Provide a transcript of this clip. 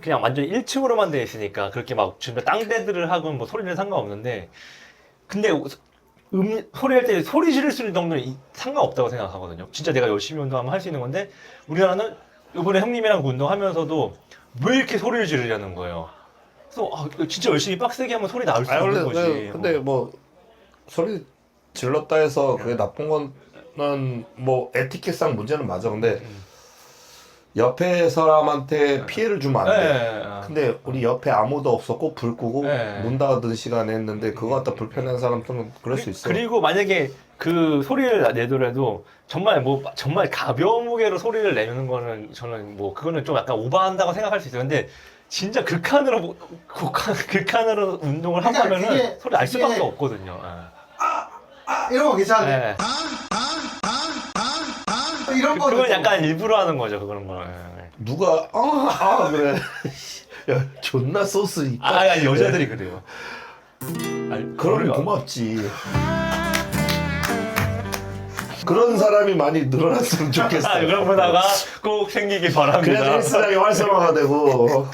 그냥 완전 1층으로만 되어 있으니까 그렇게 막 주변 땅대들을 하고 뭐 소리는 상관없는데 근데 음, 소리할 때 소리 지를 수 있는 정도는 이- 상관없다고 생각하거든요. 진짜 내가 열심히 운동하면 할 수 있는 건데 우리나라는 이번에 형님이랑 운동하면서도 왜 이렇게 소리를 지르냐는 거예요. 그래서 아, 진짜 열심히 빡세게 하면 소리 나올 수아 있는 거지. 네, 근데 뭐 소리 질렀다 해서 그게 나쁜 거는 뭐 에티켓상 문제는 맞아. 근데 옆에 사람한테 피해를 주면 안 돼. 네. 근데 우리 옆에 아무도 없었고 불 끄고 네. 문 닫은 시간에 했는데 그거 갖다 불편한 사람들은 그럴 수 있어. 그리고 만약에 그 소리를 내더라도 정말 뭐 정말 가벼운 무게로 소리를 내는 거는 저는 뭐 그거는 좀 약간 오버한다고 생각할 수 있어요. 근데 진짜 극한으로 뭐- 극한, 극한으로 운동을 하고 그러니까 하면은 그게- 소리 날 수밖에 그게- 없거든요. 아, 이런 거 괜찮은데 예. 예. 이런 거는 그건 좀- 약간 일부러 하는 거죠. 그런 거. 예. 누가 아, 아 그래. 야 존나 소스 있다. 아, 아니, 여자들이 그래요. 아니, 그럼 그래요. 고맙지. 그런 사람이 많이 늘어났으면 좋겠어. 아, 그런 보다가 꼭 생기길 바랍니다. 그래야 헬스장이 활성화가 되고